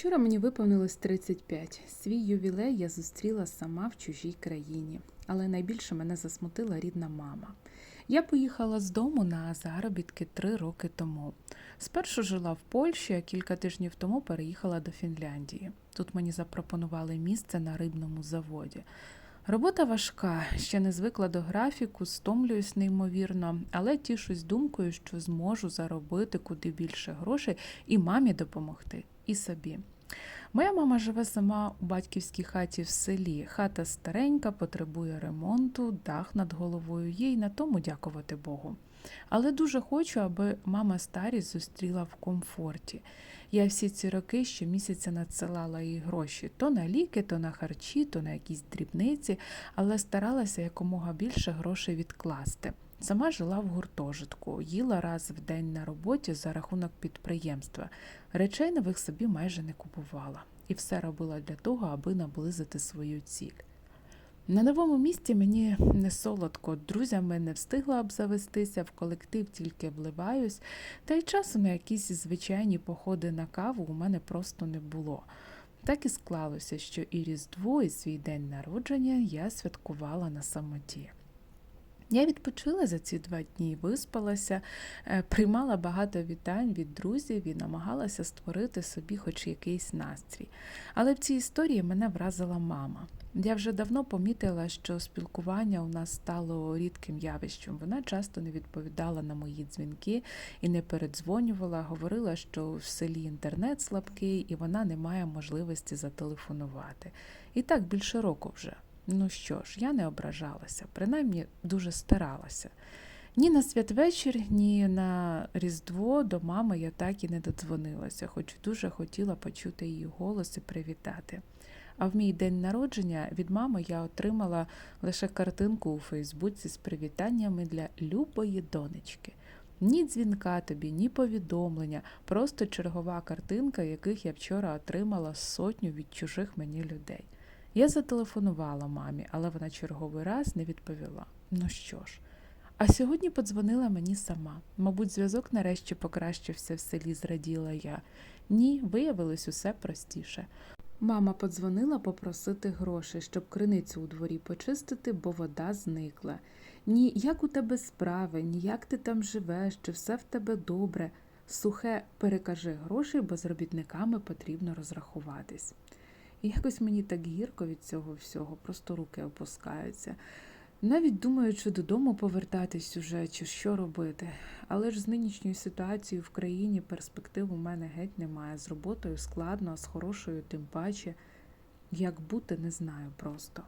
Вчора мені виповнилось 35. Свій ювілей я зустріла сама в чужій країні, але найбільше мене засмутила рідна мама. Я поїхала з дому на заробітки три роки тому. Спершу жила в Польщі, а кілька тижнів тому переїхала до Фінляндії. Тут мені запропонували місце на рибному заводі. Робота важка, ще не звикла до графіку, стомлююсь неймовірно, але тішусь думкою, що зможу заробити куди більше грошей і мамі допомогти, і собі. Моя мама живе сама у батьківській хаті в селі. Хата старенька, потребує ремонту, дах над головою. Їй на тому дякувати Богу. Але дуже хочу, аби мама старість зустріла в комфорті. Я всі ці роки щомісяця надсилала їй гроші то на ліки, то на харчі, то на якісь дрібниці, але старалася якомога більше грошей відкласти. Сама жила в гуртожитку, їла раз в день на роботі за рахунок підприємства. Речей нових собі майже не купувала. І все робила для того, аби наблизити свою ціль. На новому місці мені не солодко, друзями не встигла обзавестися, в колектив тільки вливаюсь, та й часу на якісь звичайні походи на каву у мене просто не було. Так і склалося, що і Різдво, і свій день народження я святкувала на самоті. Я відпочила за ці два дні, виспалася, е, приймала багато вітань від друзів і намагалася створити собі хоч якийсь настрій. Але в цій історії мене вразила мама. Я вже давно помітила, що спілкування у нас стало рідким явищем. Вона часто не відповідала на мої дзвінки і не передзвонювала, говорила, що в селі інтернет слабкий і вона не має можливості зателефонувати. І так більше року вже. Ну що ж, я не ображалася, принаймні дуже старалася. Ні на святвечір, ні на Різдво до мами я так і не додзвонилася, хоч дуже хотіла почути її голос і привітати. А в мій день народження від мами я отримала лише картинку у Фейсбуці з привітаннями для любої донечки. Ні дзвінка тобі, ні повідомлення, просто чергова картинка, яких я вчора отримала сотню від чужих мені людей. Я зателефонувала мамі, але вона черговий раз не відповіла. Ну що ж, а сьогодні подзвонила мені сама. Мабуть, зв'язок нарешті покращився в селі, зраділа я. Ні, виявилось усе простіше. Мама подзвонила попросити грошей, щоб криницю у дворі почистити, бо вода зникла. Ні, як у тебе справи, ні як ти там живеш, чи все в тебе добре. Сухе перекажи грошей, бо з робітниками потрібно розрахуватись. І якось мені так гірко від цього всього, просто руки опускаються. Навіть думаю, чи додому повертатись уже, чи що робити. Але ж з нинішньою ситуацією в країні перспектив у мене геть немає. З роботою складно, а з хорошою тим паче. Як бути, не знаю просто.